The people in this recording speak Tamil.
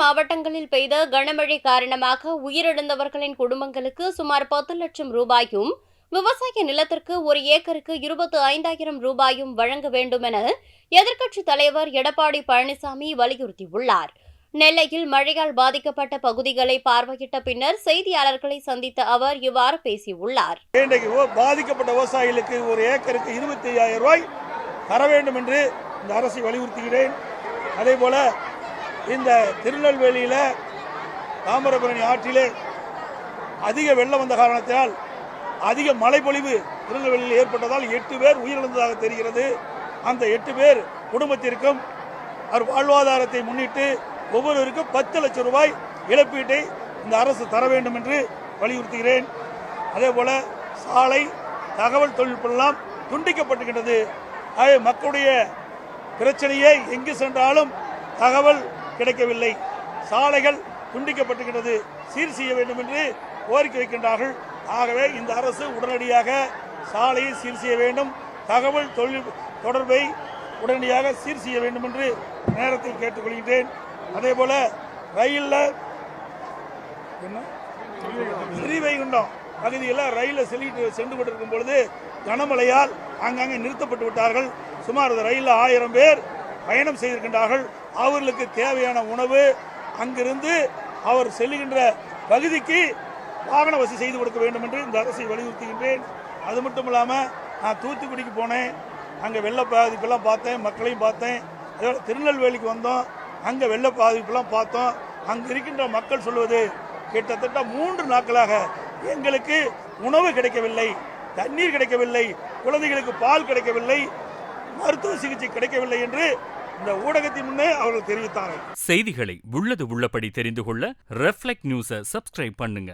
மாவட்டங்களில் பெய்த கனமழை காரணமாக உயிரிழந்தவர்களின் குடும்பங்களுக்கு சுமார் பத்து லட்சம் ரூபாயும் விவசாய நிலத்திற்கு ஒரு ஏக்கருக்கு இருபத்து ஐந்தாயிரம் ரூபாயும் வழங்க வேண்டும் என எதிர்க்கட்சித் தலைவர் எடப்பாடி பழனிசாமி வலியுறுத்தியுள்ளார். நெல்லையில் மழையால் பாதிக்கப்பட்ட பகுதிகளை பார்வையிட்ட பின்னர் செய்தியாளர்களை சந்தித்த அவர் இவ்வாறு பேசியுள்ளார். பாதிக்கப்பட்ட விவசாயிகளுக்கு ஒரு ஏக்கருக்கு இருபத்தி ஐயாயிரம் ரூபாய் தர வேண்டும் என்று இந்த அரசை வலியுறுத்துகிறேன். அதே போல இந்த திருநெல்வேலியில் தாமிரபரணி ஆற்றிலே அதிக வெள்ளம் வந்த காரணத்தால் அதிக மழைப்பொழிவு திருநெல்வேலியில் ஏற்பட்டதால் எட்டு பேர் உயிரிழந்ததாக தெரிகிறது. அந்த எட்டு பேர் குடும்பத்திற்கும் அவர் வாழ்வாதாரத்தை முன்னிட்டு ஒவ்வொருவருக்கும் பத்து லட்சம் ரூபாய் இழப்பீட்டை இந்த அரசு தர வேண்டும் என்று வலியுறுத்துகிறேன். அதே போல சாலை தகவல் தொழில்நுட்பம்லாம் துண்டிக்கப்பட்டுகின்றது ஆகவே மக்களுடைய பிரச்சனையை எங்கு சென்றாலும் தகவல் கிடைக்கவில்லை. சாலைகள் துண்டிக்கப்பட்டுகிறது சீர் செய்ய வேண்டும் என்று கோரிக்கை வைக்கின்றார்கள். ஆகவே இந்த அரசு உடனடியாக சாலையை சீர் செய்ய வேண்டும். தகவல் தொழில் தொடர்பை உடனடியாக சீர் செய்ய வேண்டும் என்று நேரத்தில் கேட்டுக்கொள்கின்றேன். அதே போல ரயிலில் என்ன? ஸ்ரீவைகுண்டம் பகுதியில் ரயிலில் செல்லிட்டு சென்று கொண்டிருக்கும் பொழுது கனமழையால் ஆங்காங்கே நிறுத்தப்பட்டு விட்டார்கள். சுமார் ரயிலில் ஆயிரம் பேர் பயணம் செய்திருக்கின்றார்கள். அவர்களுக்கு தேவையான உணவு அங்கிருந்து அவர் செல்லுகின்ற பகுதிக்கு வாகன வசதி செய்து கொடுக்க வேண்டும் என்று இந்த அரசை வலியுறுத்துகின்றேன். அது மட்டும் இல்லாமல் நான் தூத்துக்குடிக்கு போனேன். அங்கே வெள்ள பாதிப்பெல்லாம் பார்த்தேன் மக்களையும் பார்த்தேன். அதோட திருநெல்வேலிக்கு வந்தோம். அங்கே வெள்ள பாதிப்பெல்லாம் பார்த்தோம். அங்கே இருக்கின்ற மக்கள் சொல்வது கிட்டத்தட்ட மூன்று நாட்களாக எங்களுக்கு உணவு கிடைக்கவில்லை தண்ணீர் கிடைக்கவில்லை குழந்தைகளுக்கு பால் கிடைக்கவில்லை மருத்துவ சிகிச்சை கிடைக்கவில்லை என்று இந்த ஊடகத்தின் முன்னே அவர்கள் தெரிவித்தார்கள். செய்திகளை உள்ளது உள்ளபடி தெரிந்து கொள்ள ரெஃப்ளெக்ட் நியூஸை சப்ஸ்கிரைப் பண்ணுங்க.